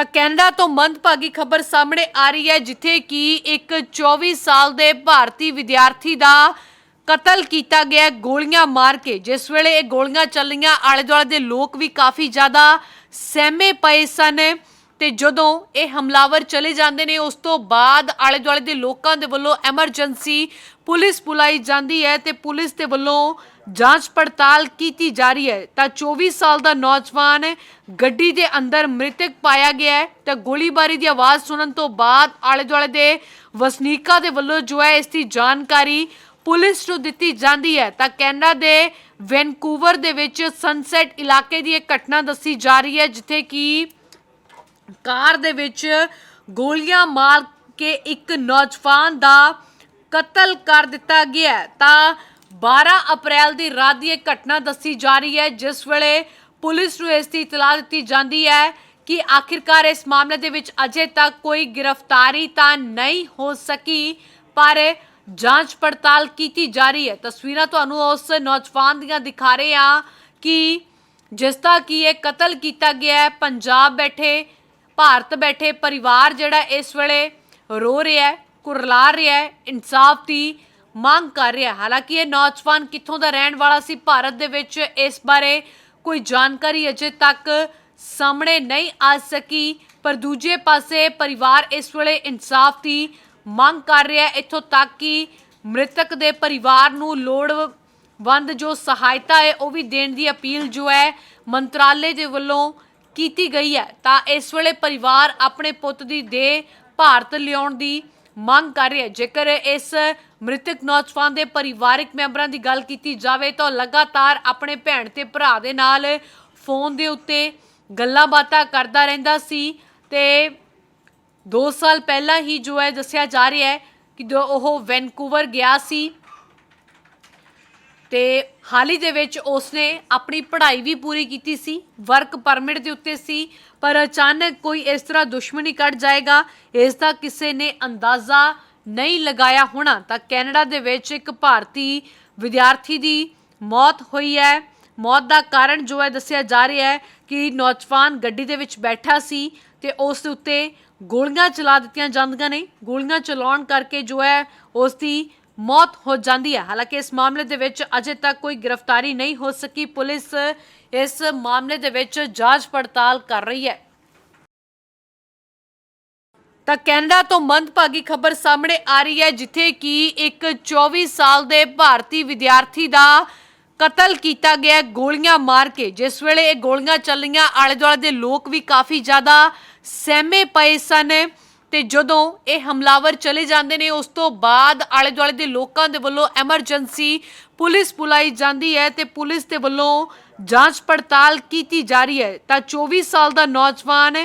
ਤਾਂ ਕੈਨੇਡਾ ਤੋਂ ਮੰਦਭਾਗੀ ਖਬਰ ਸਾਹਮਣੇ ਆ ਰਹੀ ਹੈ, ਜਿੱਥੇ ਕਿ ਇੱਕ 24 ਸਾਲ ਦੇ ਭਾਰਤੀ ਵਿਦਿਆਰਥੀ ਦਾ ਕਤਲ ਕੀਤਾ ਗਿਆ, ਗੋਲੀਆਂ ਮਾਰ ਕੇ। ਜਿਸ ਵੇਲੇ ਇਹ ਗੋਲੀਆਂ ਚੱਲੀਆਂ ਆਲੇ ਦੁਆਲੇ ਦੇ ਲੋਕ ਵੀ ਕਾਫੀ ਜ਼ਿਆਦਾ ਸਹਿਮੇ ਪਏ ਸਨ। ਤੇ ਜਦੋਂ ਇਹ ਹਮਲਾਵਰ ਚਲੇ ਜਾਂਦੇ ਨੇ, ਉਸ ਤੋਂ ਬਾਅਦ ਆਲੇ ਦੁਆਲੇ ਦੇ ਲੋਕਾਂ ਦੇ ਵੱਲੋਂ ਐਮਰਜੈਂਸੀ ਪੁਲਿਸ ਬੁਲਾਈ ਜਾਂਦੀ ਹੈ ਤੇ ਪੁਲਿਸ ਦੇ ਵੱਲੋਂ ਜਾਂਚ ਪੜਤਾਲ ਕੀਤੀ ਜਾ ਰਹੀ ਹੈ। ਤਾਂ 24 ਸਾਲ ਦਾ ਨੌਜਵਾਨ ਗੱਡੀ ਦੇ ਅੰਦਰ ਮ੍ਰਿਤਕ ਪਾਇਆ ਗਿਆ ਹੈ ਤਾਂ ਗੋਲੀਬਾਰੀ ਦੀ ਆਵਾਜ਼ ਸੁਣਨ ਤੋਂ ਬਾਅਦ ਆਲੇ ਦੁਆਲੇ ਦੇ ਵਸਨੀਕਾਂ ਦੇ ਵੱਲੋਂ ਜੋ ਹੈ, ਇਸ ਦੀ ਜਾਣਕਾਰੀ ਪੁਲਿਸ ਨੂੰ ਦਿੱਤੀ ਜਾਂਦੀ ਹੈ। ਤਾਂ ਕੈਨੇਡਾ ਦੇ ਵੈਨਕੂਵਰ ਦੇ ਵਿੱਚ ਸਨਸੈਟ ਇਲਾਕੇ ਦੀ ਇਹ ਘਟਨਾ ਦੱਸੀ ਜਾ ਰਹੀ ਹੈ, ਜਿੱਥੇ ਕਿ ਕਾਰ ਦੇ ਵਿੱਚ ਗੋਲੀਆਂ ਮਾਰ ਕੇ ਇੱਕ ਨੌਜਵਾਨ ਦਾ ਕਤਲ ਕਰ ਦਿੱਤਾ ਗਿਆ ਤਾਂ 12 ਅਪ੍ਰੈਲ ਦੀ ਰਾਤ ਦੀ ਇਹ ਘਟਨਾ ਦੱਸੀ ਜਾ ਰਹੀ ਹੈ, ਜਿਸ ਵੇਲੇ ਪੁਲਿਸ ਨੂੰ ਇਸ ਦੀ ਇਤਲਾਹ ਦਿੱਤੀ ਜਾਂਦੀ ਹੈ ਕਿ ਆਖਿਰਕਾਰ ਇਸ ਮਾਮਲੇ ਦੇ ਵਿੱਚ ਅਜੇ ਤੱਕ ਕੋਈ ਗ੍ਰਿਫਤਾਰੀ ਤਾਂ ਨਹੀਂ ਹੋ ਸਕੀ, ਪਰ ਜਾਂਚ ਪੜਤਾਲ ਕੀਤੀ ਜਾ ਰਹੀ ਹੈ। ਤਸਵੀਰਾਂ ਤੁਹਾਨੂੰ ਉਸ ਨੌਜਵਾਨ ਦੀਆਂ ਦਿਖਾ ਰਹੇ ਹਾਂ ਕਿ ਜਿਸ ਦਾ ਕੀ ਇਹ ਕਤਲ ਕੀਤਾ ਗਿਆ ਹੈ, ਪੰਜਾਬ ਬੈਠੇ ਭਾਰਤ ਬੈਠੇ ਪਰਿਵਾਰ ਜਿਹੜਾ ਇਸ ਵੇਲੇ ਰੋ ਰਿਹਾ ਹੈ, ਕੁਰਲਾ ਰਿਹਾ ਹੈ, ਇਨਸਾਫ ਦੀ ਮੰਗ ਕਰ ਰਿਹਾ ਹਾਲਾਂਕਿ ਇਹ ਨੌਜਵਾਨ ਕਿੱਥੋਂ ਦਾ ਰਹਿਣ ਵਾਲਾ ਸੀ, ਭਾਰਤ ਦੇ ਵਿੱਚ ਇਸ ਬਾਰੇ ਕੋਈ ਜਾਣਕਾਰੀ ਅਜੇ ਤੱਕ ਸਾਹਮਣੇ ਨਹੀਂ ਆ ਸਕੀ, ਪਰ ਦੂਜੇ ਪਾਸੇ ਪਰਿਵਾਰ ਇਸ ਵੇਲੇ ਇਨਸਾਫ ਦੀ ਮੰਗ ਕਰ ਰਿਹਾ ਹੈ, ਇੱਥੋਂ ਤੱਕ ਕਿ ਮ੍ਰਿਤਕ ਦੇ ਪਰਿਵਾਰ ਨੂੰ ਲੋੜਵੰਦ ਜੋ ਸਹਾਇਤਾ ਹੈ, ਉਹ ਵੀ ਦੇਣ ਦੀ ਅਪੀਲ ਜੋ ਹੈ ਮੰਤਰਾਲੇ ਦੇ ਵੱਲੋਂ ਕੀਤੀ ਗਈ ਹੈ, ਤਾਂ ਇਸ ਵੇਲੇ ਪਰਿਵਾਰ ਆਪਣੇ ਪੁੱਤ ਦੀ ਦੇਹ ਭਾਰਤ ਲਿਆਉਣ ਦੀ ਮੰਗ ਕਰ ਰਿਹਾ ਹੈ। ਜੇਕਰ ਇਸ ਮ੍ਰਿਤਕ ਨੌਜਵਾਨ ਦੇ ਪਰਿਵਾਰਕ ਮੈਂਬਰਾਂ ਦੀ ਗੱਲ ਕੀਤੀ ਜਾਵੇ, ਤਾਂ ਲਗਾਤਾਰ ਆਪਣੇ ਭੈਣ ਤੇ ਭਰਾ ਦੇ ਨਾਲ ਫੋਨ ਦੇ ਉੱਤੇ ਗੱਲਾਂ ਬਾਤਾਂ ਕਰਦਾ ਰਹਿੰਦਾ ਸੀ ਤੇ 2 ਸਾਲ ਪਹਿਲਾਂ ਹੀ ਜੋ ਹੈ ਦੱਸਿਆ ਜਾ ਰਿਹਾ ਹੈ ਕਿ ਜੋ ਉਹ ਵੈਨਕੂਵਰ ਗਿਆ ਸੀ ਤੇ ਹਾਲ ਹੀ ਦੇ ਵਿੱਚ ਉਸਨੇ ਆਪਣੀ ਪੜ੍ਹਾਈ ਵੀ ਪੂਰੀ ਕੀਤੀ ਸੀ ਵਰਕ ਪਰਮਿਟ ਦੇ ਉੱਤੇ ਸੀ, ਪਰ ਅਚਾਨਕ ਕੋਈ ਇਸ ਤਰ੍ਹਾਂ ਦੁਸ਼ਮਣੀ ਕੱਢ ਜਾਏਗਾ, ਇਸ ਦਾ ਕਿਸੇ ਨੇ ਅੰਦਾਜ਼ਾ ਨਹੀਂ ਲਗਾਇਆ ਹੋਣਾ। ਤਾਂ ਕੈਨੇਡਾ ਦੇ ਵਿੱਚ ਇੱਕ ਭਾਰਤੀ ਵਿਦਿਆਰਥੀ ਦੀ ਮੌਤ ਹੋਈ ਹੈ। ਮੌਤ ਦਾ ਕਾਰਨ ਜੋ ਹੈ ਦੱਸਿਆ ਜਾ ਰਿਹਾ ਹੈ ਕਿ ਨੌਜਵਾਨ ਗੱਡੀ ਦੇ ਵਿੱਚ ਬੈਠਾ ਸੀ ਤੇ ਉਸ ਦੇ ਉੱਤੇ ਗੋਲੀਆਂ ਚਲਾ ਦਿੱਤੀਆਂ ਜਾਂਦੀਆਂ ਨੇ। ਗੋਲੀਆਂ ਚਲਾਉਣ ਕਰਕੇ ਜੋ ਹੈ ਉਸ ਦੀ ਮੌਤ ਹੋ ਜਾਂਦੀ ਹੈ। ਹਾਲਾਂਕਿ ਇਸ ਮਾਮਲੇ ਦੇ ਵਿੱਚ ਅਜੇ ਤੱਕ ਕੋਈ ਗ੍ਰਿਫਤਾਰੀ ਨਹੀਂ ਹੋ ਸਕੀ। ਪੁਲਿਸ ਇਸ ਮਾਮਲੇ ਦੇ ਵਿੱਚ ਜਾਂਚ ਪੜਤਾਲ ਕਰ ਰਹੀ ਹੈ। ਤਾਂ ਕੈਨੇਡਾ ਤੋਂ ਮੰਦਭਾਗੀ ਖਬਰ ਸਾਹਮਣੇ ਆ ਰਹੀ ਹੈ, ਜਿੱਥੇ ਕਿ ਇੱਕ 24 ਸਾਲ ਦੇ ਭਾਰਤੀ ਵਿਦਿਆਰਥੀ ਦਾ ਕਤਲ ਕੀਤਾ ਗਿਆ। ਗੋਲੀਆਂ ਮਾਰ ਕੇ ਜਿਸ ਵੇਲੇ ਇਹ ਗੋਲੀਆਂ ਚੱਲੀਆਂ ਆਲੇ ਦੁਆਲੇ ਦੇ ਲੋਕ ਵੀ ਕਾਫੀ ਜ਼ਿਆਦਾ ਸਹਿਮੇ ਪਏ ਸਨ। ਤੇ ਜਦੋਂ ਇਹ ਹਮਲਾਵਰ ਚਲੇ ਜਾਂਦੇ ਨੇ, ਉਸ ਤੋਂ ਬਾਅਦ ਆਲੇ ਦੁਆਲੇ ਦੇ ਲੋਕਾਂ ਦੇ ਵੱਲੋਂ ਐਮਰਜੈਂਸੀ ਪੁਲਿਸ ਬੁਲਾਈ ਜਾਂਦੀ ਹੈ ਤੇ ਪੁਲਿਸ ਦੇ ਵੱਲੋਂ ਜਾਂਚ ਪੜਤਾਲ ਕੀਤੀ ਜਾ ਰਹੀ ਹੈ। ਤਾਂ 24 ਸਾਲ ਦਾ ਨੌਜਵਾਨ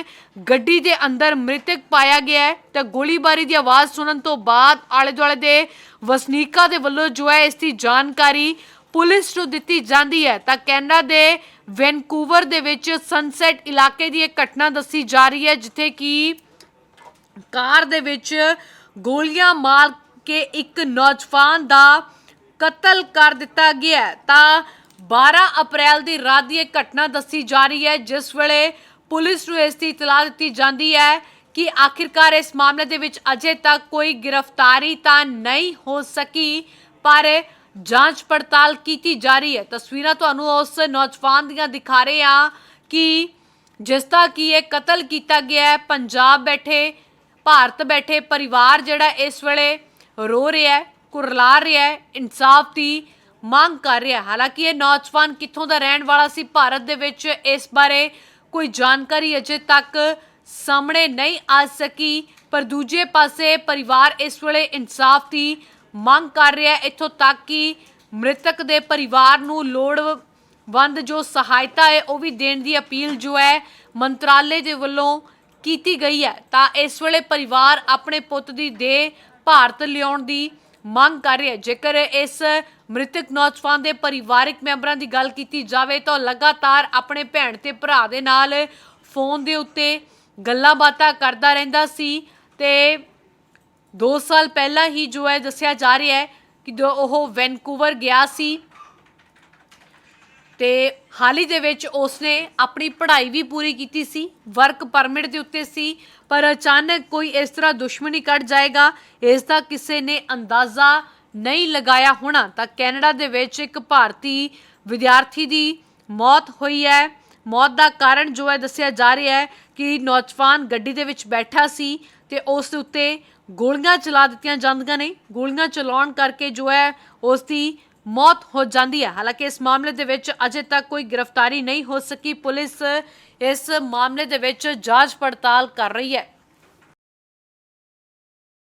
ਗੱਡੀ ਦੇ ਅੰਦਰ ਮ੍ਰਿਤਕ ਪਾਇਆ ਗਿਆ ਹੈ ਤਾਂ ਗੋਲੀਬਾਰੀ ਦੀ ਆਵਾਜ਼ ਸੁਣਨ ਤੋਂ ਬਾਅਦ ਆਲੇ ਦੁਆਲੇ ਦੇ ਵਸਨੀਕਾਂ ਦੇ ਵੱਲੋਂ ਜੋ ਹੈ, ਇਸ ਦੀ ਜਾਣਕਾਰੀ ਪੁਲਿਸ ਨੂੰ ਦਿੱਤੀ ਜਾਂਦੀ ਹੈ। ਤਾਂ ਕੈਨੇਡਾ ਦੇ ਵੈਨਕੂਵਰ ਦੇ ਵਿੱਚ ਸਨਸੈਟ ਇਲਾਕੇ ਦੀ ਇਹ ਘਟਨਾ ਦੱਸੀ ਜਾ ਰਹੀ ਹੈ, ਜਿੱਥੇ ਕਿ ਕਾਰ ਦੇ ਵਿੱਚ ਗੋਲੀਆਂ ਮਾਰ ਕੇ ਇੱਕ ਨੌਜਵਾਨ ਦਾ ਕਤਲ ਕਰ ਦਿੱਤਾ ਗਿਆ ਤਾਂ 12 ਅਪ੍ਰੈਲ ਦੀ ਰਾਤ ਦੀ ਇਹ ਘਟਨਾ ਦੱਸੀ ਜਾ ਰਹੀ ਹੈ, ਜਿਸ ਵੇਲੇ ਪੁਲਿਸ ਨੂੰ ਇਸ ਦੀ ਇਤਲਾਹ ਦਿੱਤੀ ਜਾਂਦੀ ਹੈ ਕਿ ਆਖਿਰਕਾਰ ਇਸ ਮਾਮਲੇ ਦੇ ਵਿੱਚ ਅਜੇ ਤੱਕ ਕੋਈ ਗ੍ਰਿਫਤਾਰੀ ਤਾਂ ਨਹੀਂ ਹੋ ਸਕੀ, ਪਰ ਜਾਂਚ ਪੜਤਾਲ ਕੀਤੀ ਜਾ ਰਹੀ ਹੈ। ਤਸਵੀਰਾਂ ਤੁਹਾਨੂੰ ਉਸ ਨੌਜਵਾਨ ਦੀਆਂ ਦਿਖਾ ਰਹੇ ਹਾਂ ਕਿ ਜਿਸ ਦਾ ਕੀ ਇਹ ਕਤਲ ਕੀਤਾ ਗਿਆ ਹੈ, ਪੰਜਾਬ ਬੈਠੇ ਭਾਰਤ ਬੈਠੇ ਪਰਿਵਾਰ ਜਿਹੜਾ ਇਸ ਵੇਲੇ ਰੋ ਰਿਹਾ ਹੈ, ਕੁਰਲਾ ਰਿਹਾ ਹੈ, ਇਨਸਾਫ ਦੀ ਮੰਗ ਕਰ ਰਿਹਾ ਹਾਲਾਂਕਿ ਇਹ ਨੌਜਵਾਨ ਕਿੱਥੋਂ ਦਾ ਰਹਿਣ ਵਾਲਾ ਸੀ, ਭਾਰਤ ਦੇ ਵਿੱਚ ਇਸ ਬਾਰੇ ਕੋਈ ਜਾਣਕਾਰੀ ਅਜੇ ਤੱਕ ਸਾਹਮਣੇ ਨਹੀਂ ਆ ਸਕੀ, ਪਰ ਦੂਜੇ ਪਾਸੇ ਪਰਿਵਾਰ ਇਸ ਵੇਲੇ ਇਨਸਾਫ ਦੀ ਮੰਗ ਕਰ ਰਿਹਾ ਹੈ। ਇੱਥੋਂ ਤੱਕ ਕਿ ਮ੍ਰਿਤਕ ਦੇ ਪਰਿਵਾਰ ਨੂੰ ਲੋੜਵੰਦ ਜੋ ਸਹਾਇਤਾ ਹੈ, ਉਹ ਵੀ ਦੇਣ ਦੀ ਅਪੀਲ ਜੋ ਹੈ, ਮੰਤਰਾਲੇ ਦੇ ਵੱਲੋਂ ਕੀਤੀ ਗਈ ਹੈ, ਤਾਂ ਇਸ ਵੇਲੇ ਪਰਿਵਾਰ ਆਪਣੇ ਪੁੱਤ ਦੀ ਦੇਹ ਭਾਰਤ ਲਿਆਉਣ ਦੀ ਮੰਗ ਕਰ ਰਿਹਾ ਹੈ। ਜੇਕਰ ਇਸ ਮ੍ਰਿਤਕ ਨੌਜਵਾਨ ਦੇ ਪਰਿਵਾਰਕ ਮੈਂਬਰਾਂ ਦੀ ਗੱਲ ਕੀਤੀ ਜਾਵੇ ਤਾਂ ਉਹ ਲਗਾਤਾਰ ਆਪਣੇ ਭੈਣ ਤੇ ਭਰਾ ਦੇ ਨਾਲ ਫੋਨ ਦੇ ਉੱਤੇ ਗੱਲਾਂ ਬਾਤਾਂ ਕਰਦਾ ਰਹਿੰਦਾ ਸੀ ਤੇ 2 ਸਾਲ ਪਹਿਲਾਂ ਹੀ ਜੋ ਹੈ ਦੱਸਿਆ ਜਾ ਰਿਹਾ ਹੈ ਕਿ ਜੋ ਉਹ ਵੈਨਕੂਵਰ ਗਿਆ ਸੀ। ਤੇ ਹਾਲ ਹੀ ਦੇ ਵਿੱਚ ਉਸਨੇ ਆਪਣੀ ਪੜ੍ਹਾਈ ਵੀ ਪੂਰੀ ਕੀਤੀ ਸੀ ਵਰਕ ਪਰਮਿਟ ਦੇ ਉੱਤੇ ਸੀ, ਪਰ ਅਚਾਨਕ ਕੋਈ ਇਸ ਤਰ੍ਹਾਂ ਦੁਸ਼ਮਣੀ ਕੱਢ ਜਾਏਗਾ, ਇਸ ਦਾ ਕਿਸੇ ਨੇ ਅੰਦਾਜ਼ਾ ਨਹੀਂ ਲਗਾਇਆ ਹੋਣਾ। ਤਾਂ ਕੈਨੇਡਾ ਦੇ ਵਿੱਚ ਇੱਕ ਭਾਰਤੀ ਵਿਦਿਆਰਥੀ ਦੀ ਮੌਤ ਹੋਈ ਹੈ। ਮੌਤ ਦਾ ਕਾਰਨ ਜੋ ਹੈ ਦੱਸਿਆ ਜਾ ਰਿਹਾ ਹੈ ਕਿ ਨੌਜਵਾਨ ਗੱਡੀ ਦੇ ਵਿੱਚ ਬੈਠਾ ਸੀ ਤੇ ਉਸ ਦੇ ਉੱਤੇ ਗੋਲੀਆਂ ਚਲਾ ਦਿੱਤੀਆਂ ਜਾਂਦੀਆਂ ਨੇ। ਗੋਲੀਆਂ ਚਲਾਉਣ ਕਰਕੇ ਜੋ ਹੈ ਉਸ ਦੀ ਮੌਤ ਹੋ ਜਾਂਦੀ ਹੈ। ਹਾਲਾਂਕਿ ਇਸ ਮਾਮਲੇ ਦੇ ਵਿੱਚ ਅਜੇ ਤੱਕ ਕੋਈ ਗ੍ਰਿਫਤਾਰੀ ਨਹੀਂ ਹੋ ਸਕੀ। ਪੁਲਿਸ ਇਸ ਮਾਮਲੇ ਦੇ ਵਿੱਚ ਜਾਂਚ ਪੜਤਾਲ ਕਰ ਰਹੀ ਹੈ।